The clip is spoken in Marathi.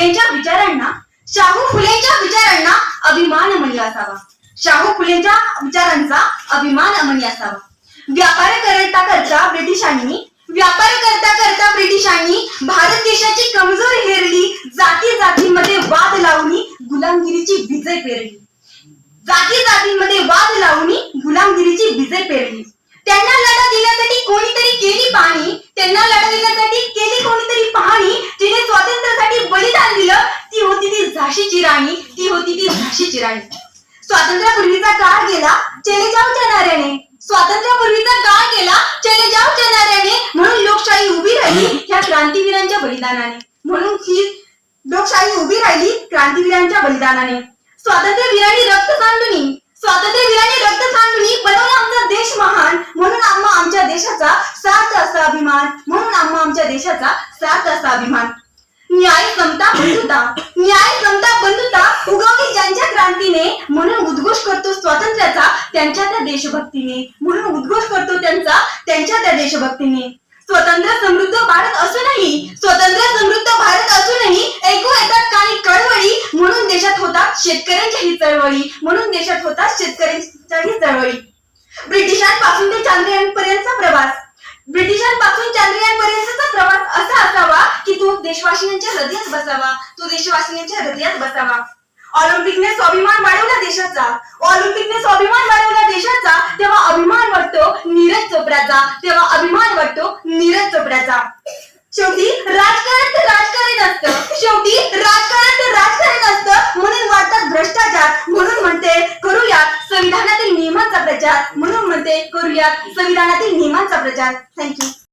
फुलेच्या विचारांना शाहू फुलेच्या विचारांना अभिमान अमली असावा. शाहू फुलेच्या विचारांचा अभिमान अमली असावा. व्यापार करता करता ब्रिटिशांनी व्यापार करता करता ब्रिटिशांनी भारत देशाची कमजोर हेरली जाती जातीमध्ये वाद लावणी गुलामगिरीची विजय पेरली. जाती जातीमध्ये वाद लावणी गुलामगिरीची विजय पेरली. त्यांना लढा दिल्यासाठी कोणीतरी केली पाणी त्यांना लढा देण्यासाठी केली कोणीतरी पाहणी जिने स्वातंत्र्यासाठी बलिदान दिलं ती होती ती झाशीची राणी ती होती ती झाशीची राणी. स्वातंत्र्यापूर्वीचा काळ गेला चले जाऊ नाऱ्याने स्वातंत्र्यापूर्वीचा काळ गेला चले जाऊ नाऱ्याने म्हणून लोकशाही उभी राहिली ह्या क्रांतीवीरांच्या बलिदानाने. म्हणून ही लोकशाही उभी राहिली क्रांतीवीरांच्या बलिदानाने. स्वातंत्र्यवीरांनी रक्त सांडूनी स्वातंत्र्यवीरांनी रक्त सांडूनी बनवला आमचा देश महान. म्हणून आम्हा आमच्या देशाचा सात असा अभिमान. म्हणून आम्हा आमच्या देशाचा सात असा अभिमान. न्याय समता बंधुता. न्याय समता बंधुता उगवली ज्यांच्या क्रांतीने म्हणून उद्घोष करतो स्वातंत्र्याचा त्यांच्या त्या देशभक्तीने. म्हणून उद्घोष करतो त्यांचा त्यांच्या त्या देशभक्तीने. स्वतंत्र समृद्ध भारत असूनही स्वतंत्र समृद्ध भारत असूनही ऐकू येतात काही कळवळी म्हणून देशात होतात शेतकऱ्यांच्या ही चळवळी म्हणून देशात होतात शेतकऱ्यांच्या ही चळवळी. ब्रिटिशांपासून ते चांद्रयान पर्यंतचा प्रवास. ब्रिटिशांपासून देशवासियांच्या हृदयात बसावा. तो देशवासियांच्या हृदयात बसावा. ऑलिम्पिकने स्वाभिमान वाढवला देशाचा. ऑलिम्पिकने स्वाभिमान वाढवला देशाचा. तेव्हा अभिमान वाटतो नीरज चोप्राचा. तेव्हा अभिमान वाटतो नीरज चोप्राचा. शेवटी राजकारण तर राजकारण असतं. शेवटी राजकारण तर राजकारण असतं. म्हणून वाटतात भ्रष्टाचार. म्हणून म्हणते करूया संविधानातील नियमांचा प्रचार. म्हणून म्हणते करूया संविधानातील नियमांचा प्रचार. थँक्यू